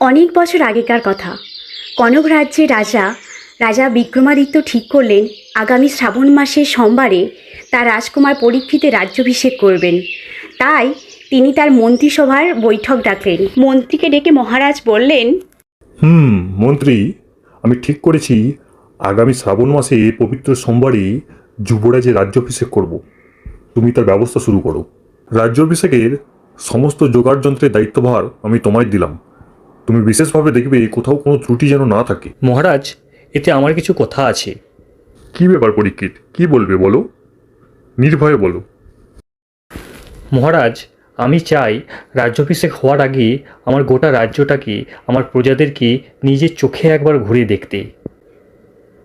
অনেক বছর আগেকার কথা। কনক রাজ্যের রাজা রাজা বিক্রমাদিত্য ঠিক করলেন, আগামী শ্রাবণ মাসের সোমবারে তার রাজকুমার পরীক্ষিতে রাজ্যাভিষেক করবেন। তাই তিনি তার মন্ত্রিসভার বৈঠক ডাকলেন। মন্ত্রীকে ডেকে মহারাজ বললেন, হুম, মন্ত্রী, আমি ঠিক করেছি। আগামী শ্রাবণ মাসে পবিত্র সোমবারে যুবরাজের রাজ্যাভিষেক করব। তুমি তার ব্যবস্থা শুরু করো। রাজ্যাভিষেকের সমস্ত যোগাড় যন্ত্রের দায়িত্বভার আমি তোমায় দিলাম। তুমি বিশেষভাবে দেখবে কোথাও কোনো ত্রুটি যেন না থাকে। মহারাজ এতে আমার কিছু কথা আছে। কি ব্যাপার পরীক্ষিত কি বলবে বলো? নির্ভয়ে বলো। মহারাজ আমি চাই রাজ্যাভিষেক হওয়ার আগে আমার গোটা রাজ্যটাকে আমার প্রজাদেরকে নিজের চোখে একবার ঘুরে দেখতে।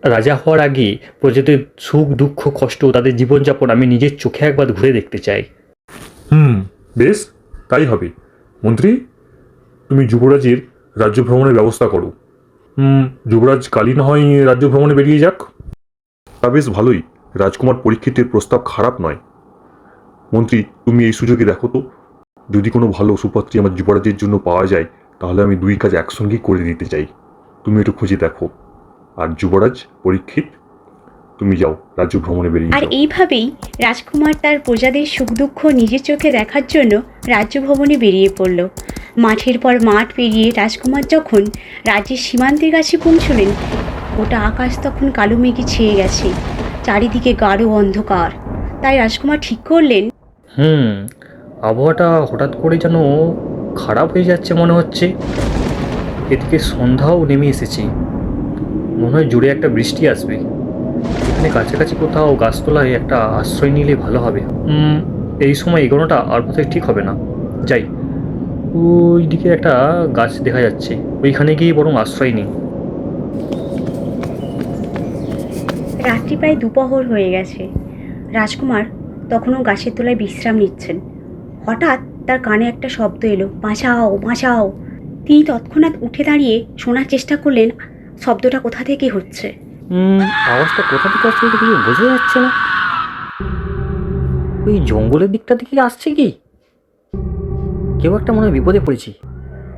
রাজা হওয়ার আগে প্রজাদের সুখ দুঃখ কষ্ট তাদের জীবনযাপন আমি নিজের চোখে একবার ঘুরে দেখতে চাই। হুম বেশ তাই হবে। মন্ত্রী তুমি যুবরাজের রাজ্য ভ্রমণের ব্যবস্থা করো। হুম। যুবরাজ কালী না হয় রাজ্য ভ্রমণে বেরিয়ে যাক। তা বেশ ভালোই রাজকুমার পরীক্ষিতের প্রস্তাব খারাপ নয়। মন্ত্রী তুমি এই সুযোগে দেখো তো। যদি কোনো ভালো সুপাত্রী আমার যুবরাজের জন্য পাওয়া যায় তাহলে আমি দুই কাজ একসঙ্গেই করে দিতে চাই। তুমি একটু খুঁজে দেখো। আর যুবরাজ পরীক্ষিত তুমি যাও রাজ্য ভ্রমণে বেরিয়ে আর এইভাবেই রাজকুমার তার প্রজাদের সুখ দুঃখ নিজের চোখে দেখার জন্য রাজ্য ভবনে বেরিয়ে পড়ল। মাঠের পর মাঠ পেরিয়ে রাজকুমার যখন রাজ্যের সীমান্তের কাছে পৌঁছলেন গোটা আকাশ তখন কালো মেঘে ছেয়ে গেছে চারিদিকে গাঢ় অন্ধকার। তাই রাজকুমার ঠিক করলেন হুম আবহাওয়াটা হঠাৎ করে যেন খারাপ হয়ে যাচ্ছে মনে হচ্ছে। এদিকে সন্ধ্যাও নেমে এসেছে। মনে হয় জোরে একটা বৃষ্টি আসবে। এখানে কাছাকাছি কোথাও গাছতলায় একটা আশ্রয় নিলে ভালো হবে। এই সময় এগোনোটা আর বোধহয় ঠিক হবে না। যাই ওই দিকে একটা গাছ দেখা যাচ্ছে। ওইখানে গিয়ে বরং আশ্রয় নেই। রাত্রি প্রায় দুপহর হয়ে গেছে। রাজকুমার তখনও গাছের তলায় বিশ্রাম নিচ্ছেন। হঠাৎ তার কানে একটা শব্দ এলো। বাঁচাও বাঁচাও। তিনি তৎক্ষণাৎ উঠে দাঁড়িয়ে শোনার চেষ্টা করলেন, শব্দটা কোথা থেকে হচ্ছে? আওয়াজটা কোথা থেকে আসছে কিছু বোঝা যাচ্ছে না। ওই জঙ্গলের দিকটা থেকে আসছে কি? কেউ একটা মনে হয় বিপদে পড়েছি।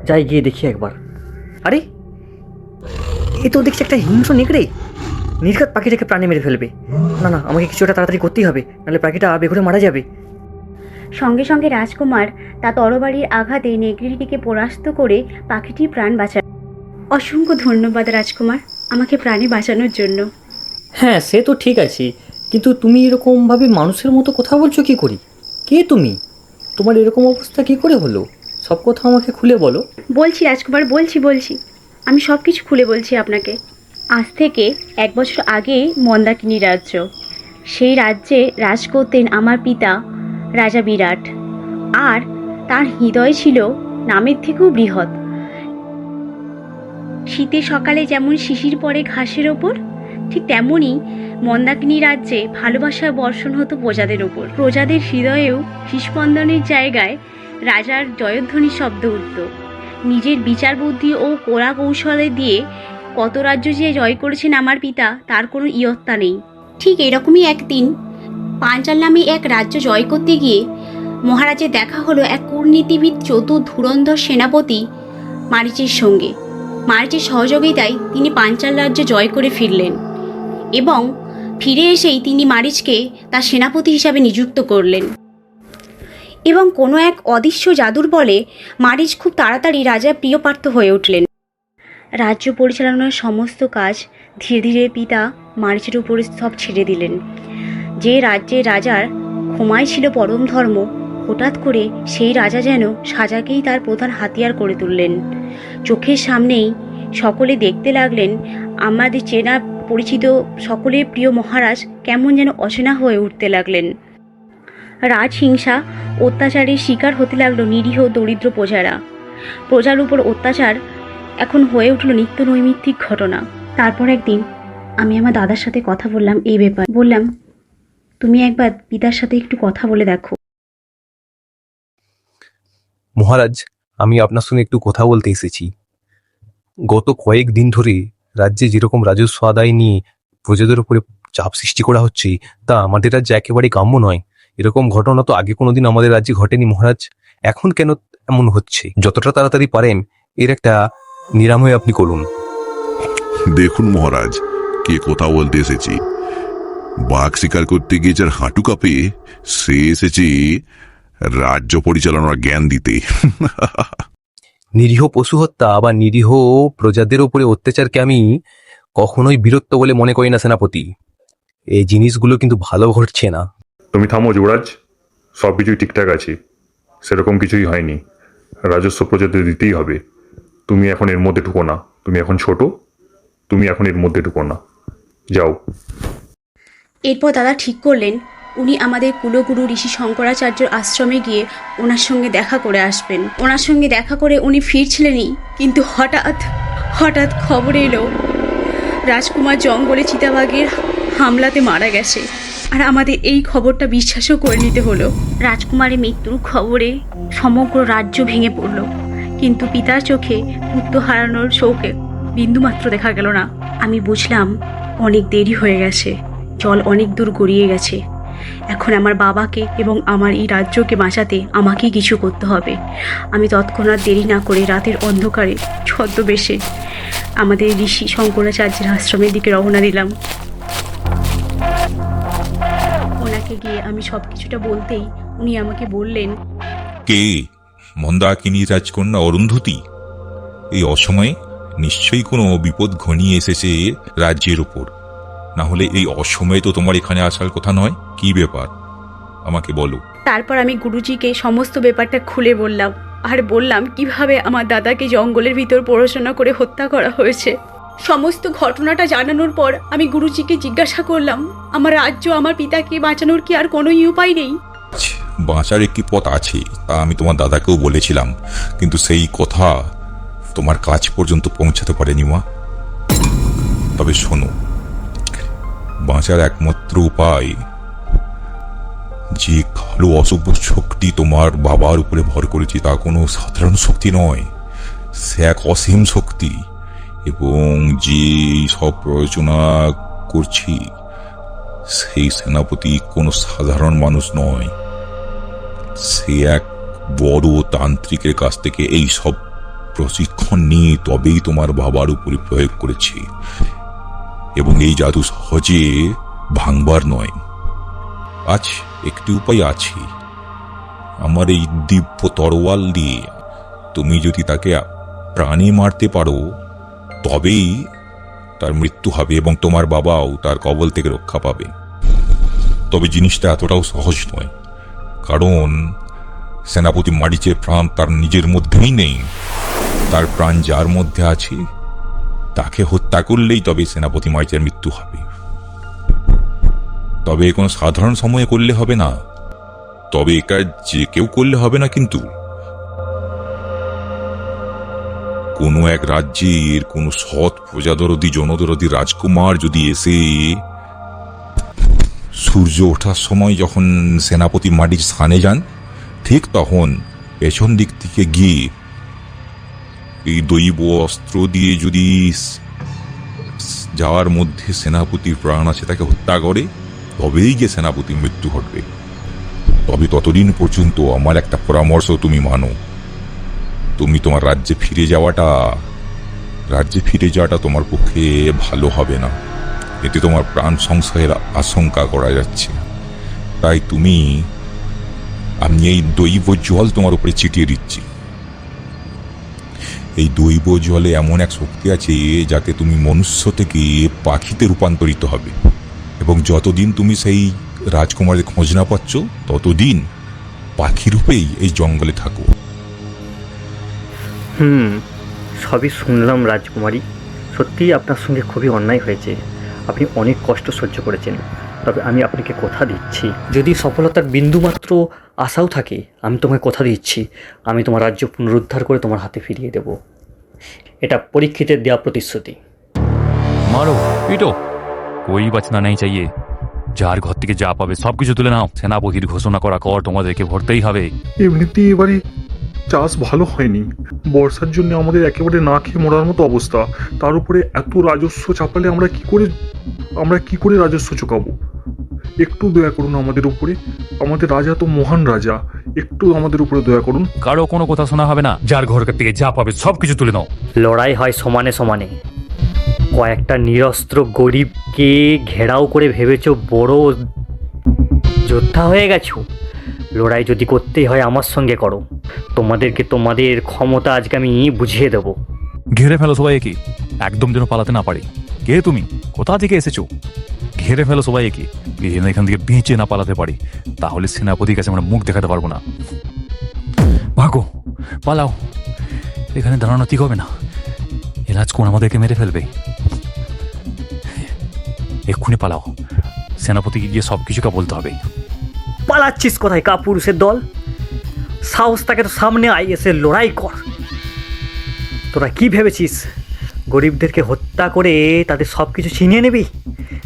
যাই গিয়ে দেখি একবার। আরে, এ তো দেখছি একটা হিংস্র নেকড়ে। নির্ঘাত পাখিটাকে প্রাণে মেরে ফেলবে। না না, আমাকে কিছু একটা তাড়াতাড়ি করতেই হবে, নাহলে পাখিটা বেঘুরে মারা যাবে। সঙ্গে সঙ্গে রাজকুমার তা তরবারির আঘাতে নেগরিটিকে পরাস্ত করে পাখিটির প্রাণ বাঁচান অসংখ্য ধন্যবাদ রাজকুমার। আমাকে প্রাণে বাঁচানোর জন্য। হ্যাঁ সে তো ঠিক আছে। কিন্তু তুমি এরকমভাবে মানুষের মতো কথা বলছো কি করি? কে তুমি? তোমার এরকম অবস্থা কি করে হলো? সব কথা আমাকে খুলে বলো। বলছি রাজকুমার বলছি বলছি। আমি সব কিছু খুলে বলছি আপনাকে। আজ থেকে এক বছর আগে মন্দাকিনী রাজ্য। সেই রাজ্যে রাজ করতেন আমার পিতা রাজা বিরাট। আর তার হৃদয় ছিল নামের থেকেও বৃহৎ। শীতের সকালে যেমন শিশির পড়ে ঘাসের ওপর, ঠিক তেমনই মন্দাকিনী রাজ্যে ভালোবাসার বর্ষণ হতো প্রজাদের ওপর। প্রজাদের হৃদয়েও হৃস্পন্দনের জায়গায় রাজার জয়ধ্বনি শব্দ উঠত। নিজের বিচার বুদ্ধি ও কোড়া কৌশলে দিয়ে কত রাজ্য যে জয় করেছেন আমার পিতা, তার কোনো ইয়ত্তা নেই। ঠিক এরকমই একদিন পাঞ্চাল নামে এক রাজ্য জয় করতে গিয়ে মহারাজের দেখা হলো এক কূটনীতিবিদ চতুর ধুরন্ধর সেনাপতি মারিচের সঙ্গে। মারিচের সহযোগিতায় তিনি পাঞ্চাল রাজ্য জয় করে ফিরলেন এবং ফিরে এসেই তিনি মারিচকে তার সেনাপতি হিসাবে নিযুক্ত করলেন। এবং কোনো এক অদৃশ্য জাদুর বলে মারিচ খুব তাড়াতাড়ি রাজার প্রিয়পার্থ হয়ে উঠলেন। রাজ্য পরিচালনার সমস্ত কাজ ধীরে ধীরে পিতা মারিচের উপরে সব ছেড়ে দিলেন। যে রাজ্যে রাজার ক্ষমাই ছিল পরম ধর্ম হঠাৎ করে সেই রাজা যেন সাজাকেই তার প্রধান হাতিয়ার করে তুললেন। চোখের সামনেই সকলে দেখতে লাগলেন, আমাদের চেনা পরিচিত সকলের প্রিয় মহারাজ কেমন যেন অচেনা হয়ে উঠতে লাগলেন। রাজহিংসা অত্যাচারের শিকার হতে লাগল নিরীহ দরিদ্র প্রজারা। প্রজার উপর অত্যাচার এখন হয়ে উঠল নিত্য নৈমিত্তিক ঘটনা। তারপর একদিন আমি আমার দাদার সাথে কথা বললাম এই ব্যাপার। বললাম, তুমি একবার পিতার সাথে একটু কথা বলে দেখো। মহারাজ, আমি আপনার সঙ্গে একটু কথা বলতে এসেছি। গত কয়েক দিন ধরে রাজ্যে যেরকম রাজস্ব আদায় নিয়ে প্রজাদের উপরে চাপ সৃষ্টি করা হচ্ছে, তা আমাদের রাজ্যে একেবারে কাম্য নয়। এরকম ঘটনা তো আগে কোনোদিন আমাদের রাজ্যে ঘটেনি মহারাজ। এখন কেন এমন হচ্ছে? যতটা তাড়াতাড়ি পারেন, এর একটা নিরাময় আপনি করুন। দেখুন মহারাজ, কে কথা বলতে এসেছি। বাঘ শিকার করতে গিয়ে যার হাঁটু কাঁপে, সে এসেছে রাজ্য পরিচালনার জ্ঞান দিতে। নিরীহ পশু হত্যা বা নিরীহ প্রজাদের উপরে অত্যাচারকে আমি কখনোই বীরত্ব বলে মনে করি না সেনাপতি। এই জিনিসগুলো কিন্তু ভালো ঘটছে না। তুমি থামো যুবরাজ সব কিছুই ঠিকঠাক আছে। সেরকম কিছুই হয়নি। রাজস্ব প্রজাদের দিতেই হবে। তুমি এখন এর মধ্যে ঢুকো না। তুমি এখন ছোট। তুমি এখন এর মধ্যে ঢুকো না। যাও। এরপর দাদা ঠিক করলেন উনি আমাদের কুলগুরু ঋষি শঙ্করাচার্যর আশ্রমে গিয়ে ওনার সঙ্গে দেখা করে আসবেন। ওনার সঙ্গে দেখা করে উনি ফিরছিলেনই, কিন্তু হঠাৎ হঠাৎ খবর এলো, রাজকুমার জঙ্গলে চিতাবাঘের হামলাতে মারা গেছে। আর আমাদের এই খবরটা বিশ্বাসও করে নিতে হলো। রাজকুমারের মৃত্যুর খবরে সমগ্র রাজ্য ভেঙে পড়ল। কিন্তু পিতার চোখে পুত্র হারানোর শোকে বিন্দুমাত্র দেখা গেল না। আমি বুঝলাম অনেক দেরি হয়ে গেছে। জল অনেক দূর গড়িয়ে গেছে। এখন আমার বাবাকে এবং আমার এই রাজ্যকে বাঁচাতে আমাকেই কিছু করতে হবে। আমি তৎক্ষণাৎ দেরি না করে রাতের অন্ধকারে ছদ্মবেশে আমাদের ঋষি শঙ্করাচার্যের আশ্রমের দিকে রওনা দিলাম। ওনাকে গিয়ে আমি সব কিছুটা বলতেই উনি আমাকে বললেন, কে? মন্দাকিনী রাজকন্যা অরুন্ধতী? এই অসময়ে নিশ্চয়ই কোনো বিপদ ঘনিয়ে এসেছে রাজ্যের উপর। না হলে এই অসময়ে তো তোমার এখানে আসার কথা নয়। কি ব্যাপার? আমাকে বলো। তারপর আমি গুরুজিকে সমস্ত ব্যাপারটা খুলে বললাম। আর বললাম কীভাবে আমার দাদাকে জঙ্গলের ভিতর পড়াশোনা করে হত্যা করা হয়েছে। সমস্ত ঘটনাটা জানানোর পর আমি গুরুজিকে জিজ্ঞাসা করলাম আমার রাজ্য আমার পিতাকে বাঁচানোর কি আর কোনোই উপায় নেই? বাঁচার একটি পথ আছে তা আমি তোমার দাদাকেও বলেছিলাম। কিন্তু সেই কথা তোমার কাজ পর্যন্ত পৌঁছাতে পারেনি মা। তবে শোনো বাঁচার একমাত্র উপায় যে কালো অশুভ শক্তি তোমার বাবার উপরে ভর করেছে তা কোনো সাধারণ শক্তি নয়। সে এক অসীম শক্তি। এবং যে সব প্রয়োজনা করছি, সেই সেনাপতি কোনো সাধারণ মানুষ নয়। সে এক বড় তান্ত্রিকের কাছ থেকে এই সব প্রশিক্ষণ নিয়ে তবেই তোমার বাবার উপরে প্রয়োগ করেছে। এবং এই জাদু সহজে ভাঙবার নয়। আজ একটি উপায় আছে। আমার এই দিব্য তরোয়াল দিয়ে তুমি যদি তাকে প্রাণে মারতে পারো, তবেই তার মৃত্যু হবে এবং তোমার বাবাও তার কবল থেকে রক্ষা পাবে। তবে জিনিসটা এতটাও সহজ নয়, কারণ সেনাপতি মারিচের প্রাণ তার নিজের মধ্যেই নেই। তার প্রাণ যার মধ্যে আছে, তাকে হত্যা করলেই তবে সেনাপতি মারিচের মৃত্যু হবে। তবে কোনো সাধারণ সময়ে করলে হবে না। তবে এ কাজ যে কেউ করলে হবে না কিন্তু। কোনো এক রাজ্যের কোনো সৎ প্রজাদরদি, জনদরদি রাজকুমার যদি এসে সূর্য ওঠার সময় যখন সেনাপতি মাটির স্থানে যান, ঠিক তখন পেছন দিক থেকে গিয়ে এই দৈব অস্ত্র দিয়ে যদি যাওয়ার মধ্যে সেনাপতির প্রাণ আছে, তাকে হত্যা করে তবেই গিয়ে সেনাপতির মৃত্যু ঘটবে। তবে ততদিন পর্যন্ত আমার একটা পরামর্শ তুমি মানো। তুমি তোমার রাজ্যে ফিরে যাওয়াটা, রাজ্যে ফিরে যাওয়াটা তোমার পক্ষে ভালো হবে না। এতে তোমার প্রাণ সংশয়ের আশঙ্কা করা যাচ্ছে। তাই তুমি, আমি এই দৈব জল তোমার উপরে ছিটিয়ে দিচ্ছি। এই দৈব জলে এমন এক শক্তি আছে যাতে তুমি মনুষ্য থেকে পাখিতে রূপান্তরিত হবে। এবং যতদিন তুমি সেই রাজকুমারের খোঁজ না পাচ্ছ ততদিন পাখি রূপেই এই জঙ্গলে থাকো। হুম সবই শুনলাম রাজকুমারী। সত্যিই আপনার সঙ্গে খুবই অন্যায় হয়েছে। আপনি অনেক কষ্ট সহ্য করেছেন। তবে আমি আপনাকে কথা দিচ্ছি। যদি সফলতার বিন্দুমাত্র আশাও থাকে আমি তোমাকে কথা দিচ্ছি। আমি তোমার রাজ্য পুনরুদ্ধার করে তোমার হাতে ফিরিয়ে দেব। এটা পরীক্ষিতের দেওয়া প্রতিশ্রুতি। মারো পিটো। কই বাঁচনা নেই চাইয়ে যার ঘর থেকে যা পাবে সব কিছু তুলে নাও সেনাপতির ঘোষণা করা কর তোমাদেরকে ভরতেই হবে এমনিতেই এবারে চাষ ভালো হয়নি বর্ষার জন্য আমাদের একেবারে না খেয়ে মরার মতো অবস্থা। তার উপরে এত রাজস্ব চাপালে আমরা কি করে আমরা কি করে রাজস্ব চুকাবো? একটু দয়া করুন আমাদের উপরে। আমাদের রাজা তো মহান রাজা। একটু আমাদের উপরে দয়া করুন। কারও কোনো কথা শোনা হবে না। যার ঘর থেকে যা পাবে সব কিছু তুলে নাও। লড়াই হয় সমানে সমানে। কয়েকটা নিরস্ত্র গরিবকে ঘেরাও করে ভেবেছ, বড় যোদ্ধা হয়ে গেছো? লড়াই যদি করতেই হয় আমার সঙ্গে করো। তোমাদেরকে তোমাদের ক্ষমতা আজকে আমি বুঝিয়ে দেবো। ঘিরে ফেলো সবাই কি একদম যেন পালাতে না পারে। কে তুমি? কোথা থেকে এসেছ? ঘিরে ফেলো সবাই কি যেন এখান থেকে বেঁচে না পালাতে পারি। তাহলে সেনাপতির কাছে আমরা মুখ দেখাতে পারব না। ভাগো, পালাও। এখানে দাঁড়ানো ঠিক হবে না। এলাজ কোন আমাদেরকে মেরে ফেলবে? এক্ষুনি পালাও। সেনাপতিকে গিয়ে সব কিছুকে বলতে হবে। পালাচ্ছিস কোথায় কাপুরুষের দল? সাহস তাকে তো সামনে আই এসে লড়াই কর। তোরা কি ভেবেছিস? গরিবদেরকে হত্যা করে তাদের সব কিছু ছিনিয়ে নিবি?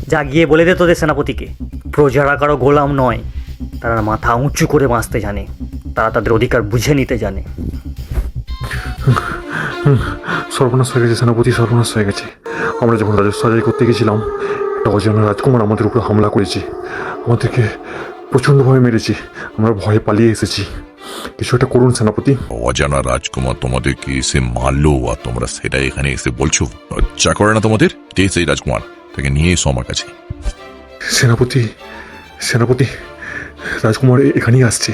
যা গিয়ে বলে দে তোদের সেনাপতিকে। প্রজারা কারও গোলাম নয়। তারা মাথা উঁচু করে বাঁচতে জানে। তারা তাদের অধিকার বুঝে নিতে জানে। সর্বনাশ হয়ে গেছে সেনাপতি সর্বনাশ হয়ে গেছে। আমরা যখন রাজস্ব আদায় করতে গেছিলাম একটা অজানা রাজকুমার আমাদের উপর হামলা করেছে। আমাদেরকে প্রচণ্ডভাবে মেরেছে। আমরা ভয়ে পালিয়ে এসেছি। কিছু একটা করুন সেনাপতি। অজানা রাজকুমার তোমাদেরকে এসে মারলো আর তোমরা সেটা এখানে এসে বলছো। লজ্জা করে না তোমাদের? কে সেই রাজকুমার তাকে নিয়ে এসো আমার কাছে। সেনাপতি সেনাপতি রাজকুমার এখানেই আসছে।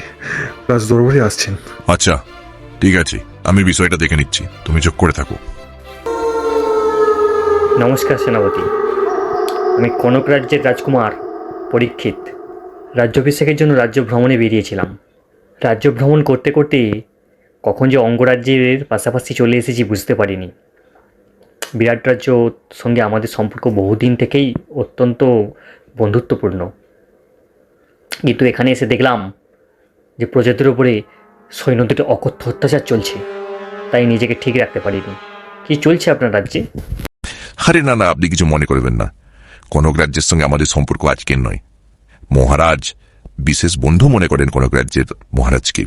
রাজ দরবারে আসছেন। আচ্ছা ঠিক আছে আমি বিষয়টা দেখে নিচ্ছি। তুমি চোখ করে থাকো। নমস্কার সেনাপতি। আমি কনক রাজ্যের রাজকুমার, পরীক্ষিত। রাজ্যাভিষেকের জন্য রাজ্য ভ্রমণে বেরিয়েছিলাম। রাজ্য ভ্রমণ করতে করতে কখন যে অঙ্গরাজ্যের পাশাপাশি চলে এসেছি বুঝতে পারিনি। বিরাট রাজ্য সঙ্গে আমাদের সম্পর্ক বহুদিন থেকেই অত্যন্ত বন্ধুত্বপূর্ণ। কিন্তু এখানে এসে দেখলাম যে প্রজাদের উপরে সৈন্যদের অকথ্য অত্যাচার চলছে। তাই নিজেকে ঠিক রাখতে পারিনি। কি চলছে আপনার রাজ্যে? আরে না না আপনি কিছু মনে করবেন না। কনক রাজ্যের সঙ্গে আমাদের সম্পর্ক আজকের নয়। মহারাজ বিশেষ বন্ধু মনে করেন কনক রাজ্যের মহারাজকে।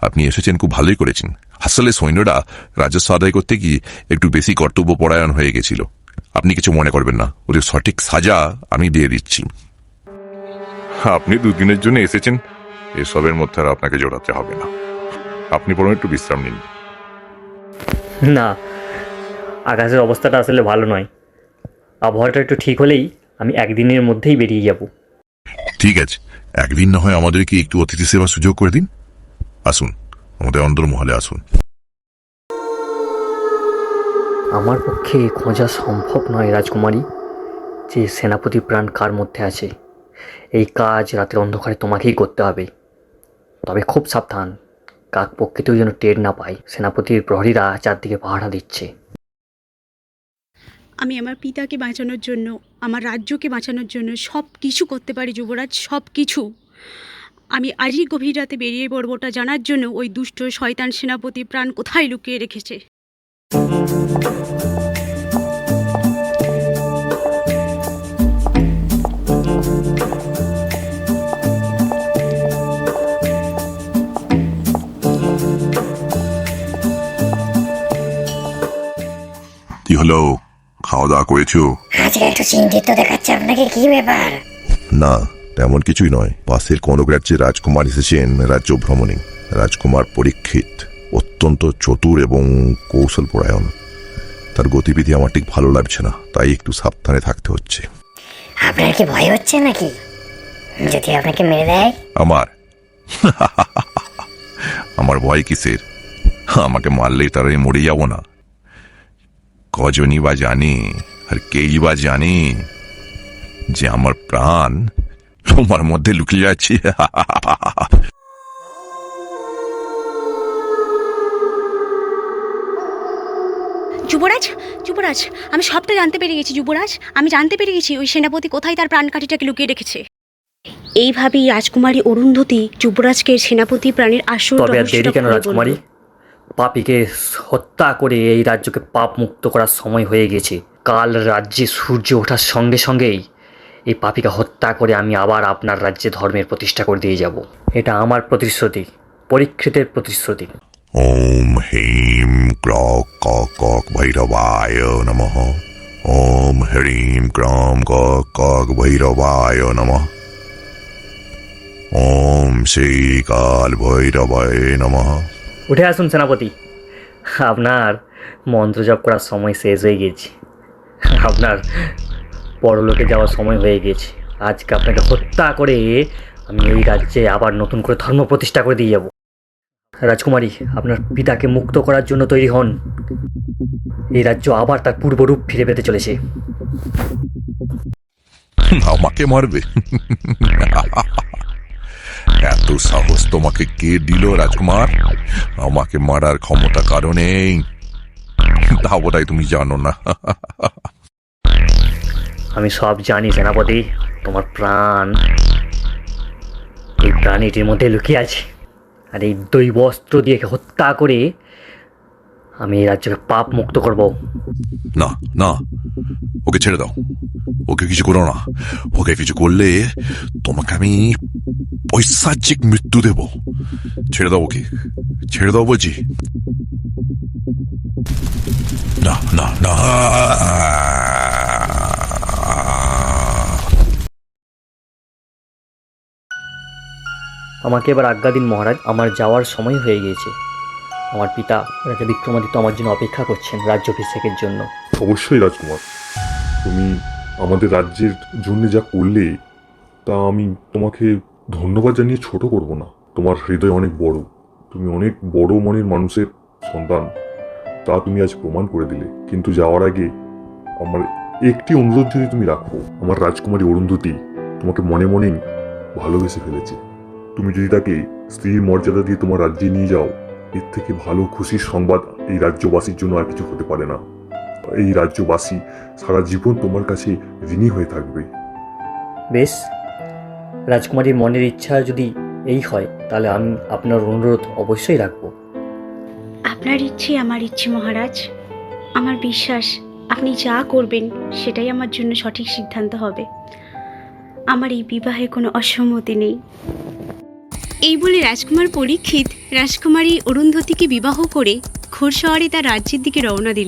আপনি এসেছেন খুব ভালোই করেছেন। আসলে সৈন্যরা রাজস্ব আদায় করতে গিয়ে একটু বেশি কর্তব্য পরায়ণ হয়ে গেছিল। আপনি কিছু মনে করবেন না। ওদের সঠিক সাজা আমি দিয়ে দিচ্ছি। আপনি দুদিনের জন্য এসেছেন। এসবের মধ্যে আর আপনাকে জড়াতে হবে না। আপনি বরং একটু বিশ্রাম নিন। না আকাশের অবস্থাটা আসলে ভালো নয়। আবহাওয়াটা একটু ঠিক হলেই আমি একদিনের মধ্যেই বেরিয়ে যাব। ঠিক আছে। একদিন না হয় আমাদেরকে একটু অতিথি সেবার সুযোগ করে দিন। আসুন আমাদের অন্দরমহলে আসুন। আমার পক্ষে খোঁজা সম্ভব নয় রাজকুমারী যে সেনাপতি প্রাণ কার মধ্যে আছে। এই কাজ রাতের অন্ধকারে তোমাকেই করতে হবে। তবে খুব সাবধান কাক পক্ষেতেও যেন টের না পায় সেনাপতির প্রহরীরা চারদিকে পাহারা দিচ্ছে। আমি আমার পিতাকে বাঁচানোর জন্য, আমার রাজ্যকে বাঁচানোর জন্য সব কিছু করতে পারি যুবরাজ, সব কিছু। আমি আজই গভীর রাতে বেরিয়ে পড়বোটা জানার জন্য ওই দুষ্ট শয়তান সেনাপতি প্রাণ কোথায় লুকিয়ে রেখেছে? হলো? খাওয়া দাওয়া করেছ? আজকে একটু চিন্তিত দেখাচ্ছে আপনাকে কি ব্যাপার? না তেমন কিছুই নয়। পাশের কনক রাজ্যের রাজকুমার এসেছেন রাজ্য ভ্রমণে। রাজকুমার পরীক্ষিত অত্যন্ত চতুর এবং কৌশল পরায়ণ। তার গতিবিধি আমার ঠিক ভালো লাগছে না তাই একটু সাবধানে থাকতে হচ্ছে। আপনার কি ভয় হচ্ছে নাকি? যদি আপনাকে মেরে দেয়? আমার? আমার ভয় কিসের? আমাকে মারলেই তারা মরে যাব না। কজনই বা জানে আর কেই বা জানে যে আমার প্রাণ তোমার মধ্যে লুকিয়ে আছে। যুবরাজ যুবরাজ আমি সবটা জানতে পেরে গেছি যুবরাজ। আমি জানতে পেরে গেছি ওই সেনাপতি কোথায় তার প্রাণকাঠিটাকে লুকিয়ে রেখেছে। এইভাবেই রাজকুমারী অরুন্ধতী যুবরাজকে সেনাপতি প্রাণীর আসল তবে আর দেরি কেন রাজকুমারী। পাপিকে হত্যা করে এই রাজ্যকে পাপ মুক্ত করার সময় হয়ে গেছে। কাল রাজ্যে সূর্য ওঠার সঙ্গে সঙ্গেই এই পাপিকে হত্যা করে আমি আবার আপনার রাজ্যে ধর্মের প্রতিষ্ঠা করে দিয়ে যাব। এটা আমার প্রতিশ্রুতি, পরীক্ষিতের প্রতিশ্রুতি। ওম হ্রিম ক্রক কক কক ভৈরবায় নমঃ। ওম হ্রিম ক্রম কক কক ভৈরবায় নমঃ। ওম শ্রী কাল ভৈরবায় নমঃ। উঠে আসুন সেনাপতি। আপনার মন্ত্র জপ করার সময় শেষ হয়ে গেছে আপনার পরলোকে যাওয়ার সময় হয়ে গেছে আজকে আপনাকে হত্যা করে আমি এই রাজ্যে আবার নতুন করে ধর্ম প্রতিষ্ঠা করে দিয়ে যাব। রাজকুমারী, আপনার পিতাকে মুক্ত করার জন্য তৈরি হন। এই রাজ্য আবার তার পূর্বরূপ ফিরে পেতে চলেছে। আমাকে মারবে। এত সাহস তোমাকে কে দিল, রাজকুমার? আমাকে মারার ক্ষমতা কারণে তা বোধহয় তুমি জানো না। আমি সব জানি, সেনাপতি। তোমার প্রাণ। এই প্রাণীটির মধ্যে লুকিয়ে আছে। আর এই দৈব অস্ত্র দিয়ে হত্যা করে আমি এই রাজ্যকে পাপ মুক্ত করব। না না ওকে ছেড়ে দাও। ওকে কিছু করো না। ওকে কিছু করলে তোমাকে আমি পৈশাচিক মৃত্যু দেব। ছেড়ে দাও ওকে। ছেড়ে দাও বলছি। না না না। আমাকে এবার আজ্ঞা দিন মহারাজ আমার যাওয়ার সময় হয়ে গিয়েছে। আমার পিতা রাজা বিক্রমাদিত্য আমার জন্য অপেক্ষা করছেন রাজ্যাভিষেকের জন্য। অবশ্যই রাজকুমার। তুমি আমাদের রাজ্যের জন্য যা করলে, তা আমি তোমাকে ধন্যবাদ জানিয়ে ছোট করব না। তোমার হৃদয় অনেক বড়। তুমি অনেক বড় মনের মানুষের সন্তান। তা তুমি আজ প্রমাণ করে দিলে। কিন্তু যাওয়ার আগে আমার একটি অনুরোধ যদি তুমি রাখো, আমার রাজকুমারী অরুন্ধতি তোমাকে মনে মনেই ভালোবেসে ফেলেছে। তুমি যদি তাকে স্ত্রীর মর্যাদা দিয়ে তোমার রাজ্যে নিয়ে যাও এর থেকে ভালো খুশির সংবাদ এই রাজ্যবাসীর জন্য আর কিছু হতে পারে না। এই রাজ্যবাসী সারা জীবন তোমার কাছে ঋণী হয়ে থাকবে। বেশ রাজকুমারীর মনের ইচ্ছা যদি এই হয় তাহলে আমি আপনার অনুরোধ অবশ্যই রাখব। আপনার ইচ্ছে আমার ইচ্ছে মহারাজ। আমার বিশ্বাস আপনি যা করবেন সেটাই আমার জন্য সঠিক সিদ্ধান্ত হবে। আমার এই বিবাহে কোনো অসম্মতি নেই। এই বলে রাজকুমার পরীক্ষিত রাজকুমারী অরুন্ধতীকে বিবাহ করে ঘোরশহরে তার রাজ্যের দিকে রওনা দিল